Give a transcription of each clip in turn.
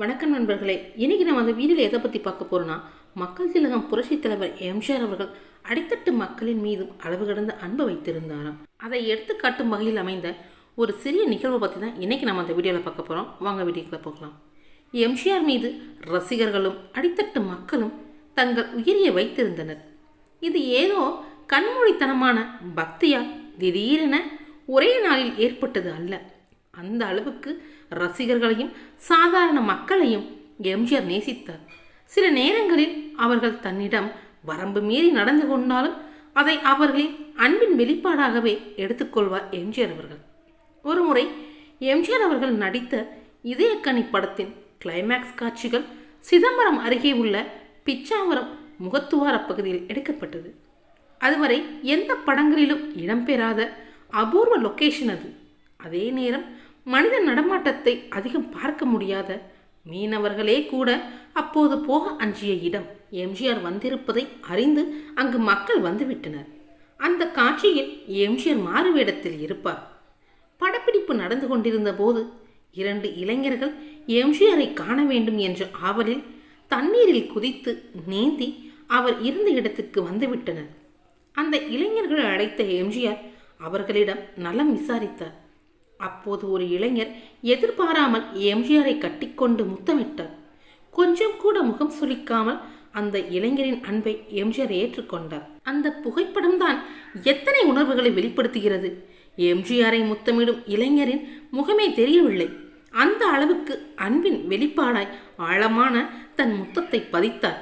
வணக்கம் நண்பர்களே இன்னைக்கு நம்ம அந்த வீடியோவில் எதை பற்றி பார்க்க போகிறோன்னா மக்கள் திலகம் புரட்சித் தலைவர் எம்ஜிஆர் அவர்கள் அடித்தட்டு மக்களின் மீதும் அளவு கடந்த அன்பு வைத்திருந்தாராம். அதை எடுத்துக்காட்டும் வகையில் அமைந்த ஒரு சிறிய நிகழ்வை பற்றி தான் இன்னைக்கு நம்ம அந்த வீடியோவில் பார்க்க போகிறோம் வாங்க வீடியோக்குள்ள போகலாம். எம்ஜிஆர் மீது ரசிகர்களும் அடித்தட்டு மக்களும் தங்கள் உயிரியை வைத்திருந்தனர். இது ஏதோ கண்மூடித்தனமான பக்தியால் திடீரென ஒரே நாளில் ஏற்பட்டது அல்ல. அந்த அளவுக்கு ரசிகர்களையும் சாதாரண மக்களையும் எம்ஜிஆர் நேசித்தார். சில நேரங்களில் அவர்கள் தன்னிடம் வரம்பு மீறி நடந்து கொண்டாலும் அதை அவர்களின் அன்பின் வெளிப்பாடாகவே எடுத்துக்கொள்வார் எம்ஜிஆர் அவர்கள். ஒருமுறை எம்ஜிஆர் அவர்கள் நடித்த இதயக்கனி படத்தின் கிளைமேக்ஸ் காட்சிகள் சிதம்பரம் அருகே உள்ள பிச்சாவரம் முகத்துவார பகுதியில் எடுக்கப்பட்டது. அதுவரை எந்த படங்களிலும் இடம்பெறாத அபூர்வ லொக்கேஷன் அது. அதே நேரம் மனித நடமாட்டத்தை அதிகம் பார்க்க முடியாத மீனவர்களே கூட அப்போது போக அஞ்சிய இடம் எம்ஜிஆர் வந்திருப்பதை அறிந்து அங்கு மக்கள் வந்துவிட்டனர். அந்த காட்சியில் எம்ஜிஆர் மாறுவேடத்தில் இருப்பார். படப்பிடிப்பு நடந்து கொண்டிருந்த போது இரண்டு இளைஞர்கள் எம்ஜிஆரை காண வேண்டும் என்ற ஆவலில் தண்ணீரில் குதித்து நீந்தி அவர் இருந்த இடத்துக்கு வந்துவிட்டனர். அந்த இளைஞர்கள் அழைத்த எம்ஜிஆர் அவர்களிடம் நலம் விசாரித்தார். அப்போது ஒரு இளைஞர் எதிர்பாராமல் எம்ஜிஆரை கட்டிக்கொண்டு முத்தமிட்டார். கொஞ்சம் கூட முகம் சுளிக்காமல் அந்த இளைஞரின் அன்பை எம்ஜிஆர் ஏற்றுக்கொண்டார். அந்த புகைப்படம்தான் எத்தனை உணர்வுகளை வெளிப்படுத்துகிறது. எம்ஜிஆரை முத்தமிடும் இளைஞரின் முகமே தெரியவில்லை. அந்த அளவுக்கு அன்பின் வெளிப்பாடாய் ஆழமான தன் முத்தத்தை பதித்தார்.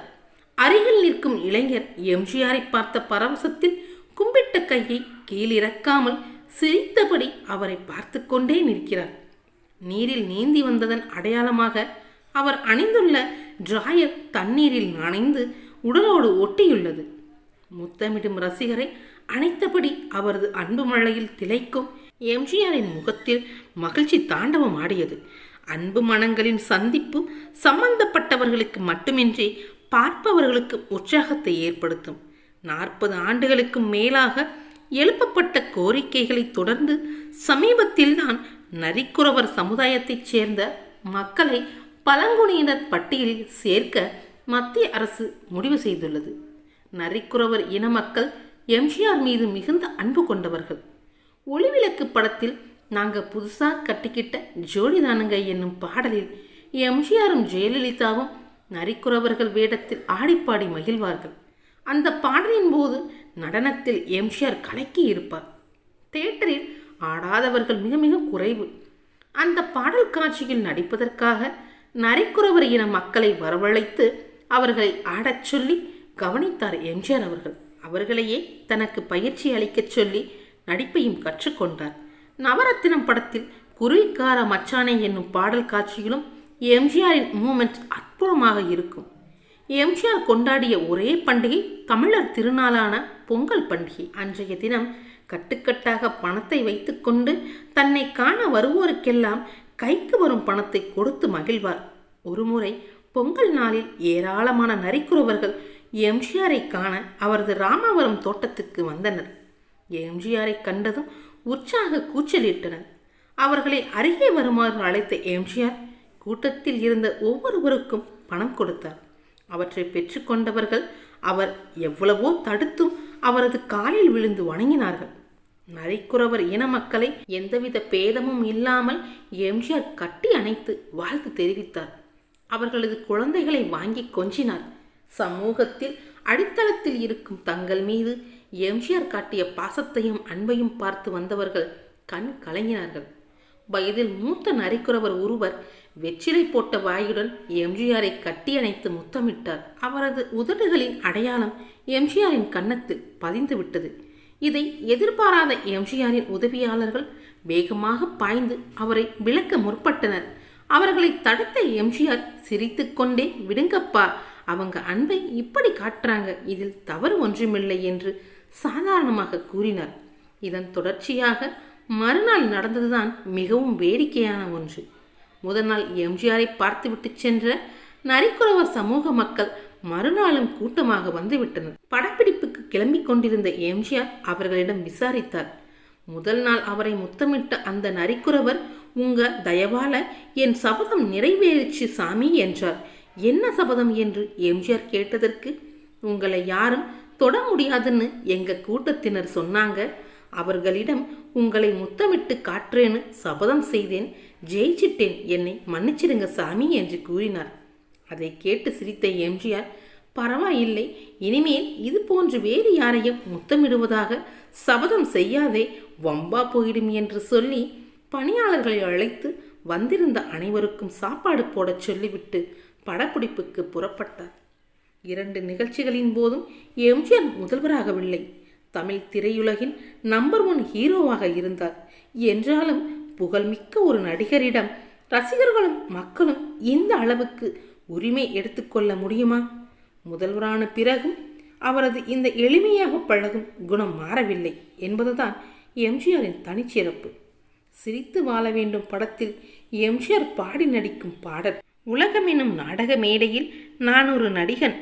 அருகில் நிற்கும் இளைஞர் எம்ஜிஆரை பார்த்த பரவசத்தில் கும்பிட்ட கையை கீழிறக்காமல் சிரித்தபடி அவரை பார்த்து கொண்டே நிற்கிறார். நீரில் நீந்தி வந்ததன் அடையாளமாக அவர் அணிந்துள்ள டிராயர் தண்ணீரில் நனைந்து உடலோடு ஒட்டியுள்ளது. முத்தமிடும் ரசிகரை அணைத்தபடி அவரது அன்பு மழையில் திளைக்கும் எம்ஜிஆரின் முகத்தில் மகிழ்ச்சி தாண்டவம் ஆடியது. அன்பு மனங்களின் சந்திப்பு சம்பந்தப்பட்டவர்களுக்கு மட்டுமின்றி பார்ப்பவர்களுக்கு உற்சாகத்தை ஏற்படுத்தும். நாற்பது ஆண்டுகளுக்கு மேலாக எழுப்பப்பட்ட கோரிக்கைகளை தொடர்ந்து சமீபத்தில் தான் நரிக்குறவர் சமுதாயத்தைச் சேர்ந்த மக்களை பழங்குடியினர் பட்டியலில் சேர்க்க மத்திய அரசு முடிவு செய்துள்ளது. நரிக்குறவர் இன மக்கள் எம்ஜிஆர் மீது மிகுந்த அன்பு கொண்டவர்கள். ஒளிவிளக்கு படத்தில் நாங்கள் புதுசாக கட்டிக்கிட்ட ஜோடிதானுங்க என்னும் பாடலில் எம்ஜிஆரும் ஜெயலலிதாவும் நரிக்குறவர்கள் வேடத்தில் ஆடிப்பாடி மகிழ்வார்கள். அந்த பாடலின் போது நடனத்தில் எம்ஜிஆர் கலக்கி இருப்பார். தேட்டரில் ஆடாதவர்கள் மிக மிக குறைவு. அந்த பாடல் காட்சியில் நடிப்பதற்காக நரிக்குறவர் இன மக்களை வரவழைத்து அவர்களை ஆடச் சொல்லி கவனித்தார் எம்ஜிஆர் அவர்கள். அவர்களையே தனக்கு பயிற்சி அளிக்கச் சொல்லி நடிப்பையும் கற்றுக்கொண்டார் நவரத்தினம் படத்தில் குருவிக்கார மச்சானே என்னும் பாடல் காட்சியிலும் எம்ஜிஆரின் மூமெண்ட் அற்புதமாக இருக்கும். எம்ஜிஆர் கொண்டாடிய ஒரே பண்டிகை தமிழர் திருநாளான பொங்கல் பண்டிகை. அன்றைய தினம் கட்டுக்கட்டாக பணத்தை வைத்துக்கொண்டு தன்னை காண வருவோருக்கெல்லாம் கைக்கு வரும் பணத்தை கொடுத்து மகிழ்வார். ஒருமுறை பொங்கல் நாளில் ஏராளமான நரிக்குறவர்கள் எம்ஜிஆரை காண அவரது ராமாவரம் தோட்டத்துக்கு வந்தனர். எம்ஜிஆரை கண்டதும் உற்சாக கூச்சலிட்டனர். அவர்களை அருகே வருமாறு அழைத்த எம்ஜிஆர் கூட்டத்தில் இருந்த ஒவ்வொருவருக்கும் பணம் கொடுத்தார். அவற்றை பெற்றுக்கொண்டவர்கள் அவர் எவ்வளவோ தடுத்தும் அவரது காலில் விழுந்து வணங்கினார்கள். நரைக்குறவர் இன மக்களை எந்தவித பேதமும் இல்லாமல் எம்ஜிஆர் கட்டி அணைத்து வாழ்த்து தெரிவித்தார். அவர்களது குழந்தைகளை வாங்கி கொஞ்சினார். சமூகத்தில் அடித்தளத்தில் இருக்கும் தங்கள் மீது எம்ஜிஆர் காட்டிய பாசத்தையும் அன்பையும் பார்த்து வந்தவர்கள் கண் கலங்கினார்கள். வயதில் மூத்த நரிக்குறவர் ஒருவர் வெற்றிலை போட்ட வாயுடன் எம்ஜிஆரை கட்டியணைத்து முத்தமிட்டார். அவரது உதடுகளின் அடையாளம் எம்ஜிஆரின் கன்னத்தில் பதிந்து விட்டது. இதை எதிர்பாராத எம்ஜிஆரின் உதவியாளர்கள் வேகமாக பாய்ந்து அவரை விளக்க முற்பட்டனர். அவர்களை தடுத்த எம்ஜிஆர் சிரித்து கொண்டே விடுங்கப்பா அவங்க அன்பை இப்படி காட்டுறாங்க. இதில் தவறு ஒன்றுமில்லை என்று சாதாரணமாக கூறினார். இதன் தொடர்ச்சியாக மறுநாள் நடந்ததுதான் மிகவும் வேடிக்கையான ஒன்று. முதல் நாள் எம்ஜிஆரை பார்த்துவிட்டு சென்ற நரிக்குறவர் சமூக மக்கள் மறுநாளும் கூட்டமாக வந்துவிட்டனர். படப்பிடிப்புக்கு கிளம்பி கொண்டிருந்த எம்ஜிஆர் அவர்களிடம் விசாரித்தார். முதல் நாள் அவரை முத்தமிட்ட அந்த நரிக்குறவர் உங்க தயவால என் சபதம் நிறைவேறிச்சு சாமி என்றார். என்ன சபதம்? என்று எம்ஜிஆர் கேட்டதற்கு உங்களை யாரும் தொட முடியாதுன்னு எங்க கூட்டத்தினர் சொன்னாங்க. அவர்களிடம் உங்களை முத்தமிட்டு காட்டுறேன்னு சபதம் செய்தேன். ஜெயிச்சிட்டேன். என்னை மன்னிச்சிடுங்க சாமி என்று கூறினார். அதை கேட்டு சிரித்த எம்ஜிஆர் பரவாயில்லை இனிமேல் இது போன்று வேறு யாரையும் முத்தமிடுவதாக சபதம் செய்யாதே வம்பா போயிடும் என்று சொல்லி பணியாளர்களை அழைத்து வந்திருந்த அனைவருக்கும் சாப்பாடு போடச் சொல்லிவிட்டு படப்பிடிப்புக்கு புறப்பட்டார். இரண்டு நிகழ்ச்சிகளின் போதும் எம்ஜிஆர் முதல்வராகவில்லை. தமிழ் திரையுலகின் நம்பர் ஒன் ஹீரோவாக இருந்தார். என்றாலும் புகழ்மிக்க ஒரு நடிகரிடம் ரசிகர்களும் மக்களும் இந்த அளவுக்கு உரிமை எடுத்துக்கொள்ள முடியுமா? முதல்வரான பிறகும் அவரது இந்த எளிமையாக பழகும் குணம் மாறவில்லை என்பதுதான் எம்ஜிஆரின் தனிச்சிறப்பு. சிரித்து வாழ வேண்டும் படத்தில் எம்ஜிஆர் பாடி நடிக்கும் பாடல் உலகம் எனும் நாடக மேடையில் நான் ஒரு நடிகன்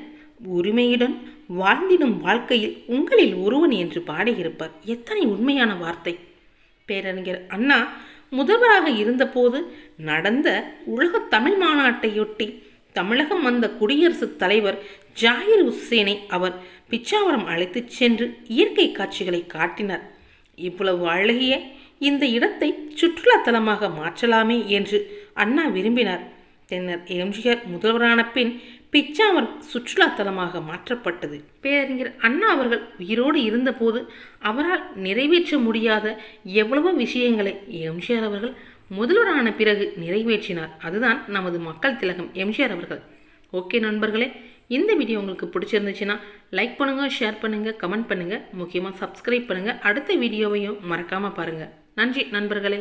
உரிமையுடன் வாழ்ந்திடும் வாழ்க்கையில் உங்களில் ஒருவன் என்று பாடியிருப்பார். எத்தனை உண்மையான வார்த்தை. பேரறிஞர் அண்ணா முதல்வராக இருந்தபோது நடந்த உலக தமிழ் மாநாட்டையொட்டி தமிழகம் வந்த குடியரசுத் தலைவர் ஜாகிர் உசேனை அவர் பிச்சாவரம் அழைத்துச் சென்று இயற்கை காட்சிகளை காட்டினார். இவ்வளவு அழகிய இந்த இடத்தை சுற்றுலா தலமாக மாற்றலாமே என்று அண்ணா விரும்பினார். பின்னர் எம்ஜிஆர் முதல்வரான பின் பிச்சாவரம் சுற்றுலாத்தலமாக மாற்றப்பட்டது. பேரறிஞர் அண்ணா அவர்கள் உயிரோடு இருந்தபோது அவரால் நிறைவேற்ற முடியாத எவ்வளவோ விஷயங்களை எம்ஜிஆர் அவர்கள் முதல்வரான பிறகு நிறைவேற்றினார். அதுதான் நமது மக்கள் திலகம் எம்ஜிஆர் அவர்கள். ஓகே நண்பர்களே இந்த வீடியோ உங்களுக்கு பிடிச்சிருந்துச்சுன்னா லைக் பண்ணுங்கள் ஷேர் பண்ணுங்கள் கமெண்ட் பண்ணுங்கள் முக்கியமாக சப்ஸ்கிரைப் பண்ணுங்கள் அடுத்த வீடியோவையும் மறக்காமல் பாருங்கள் நன்றி நண்பர்களே.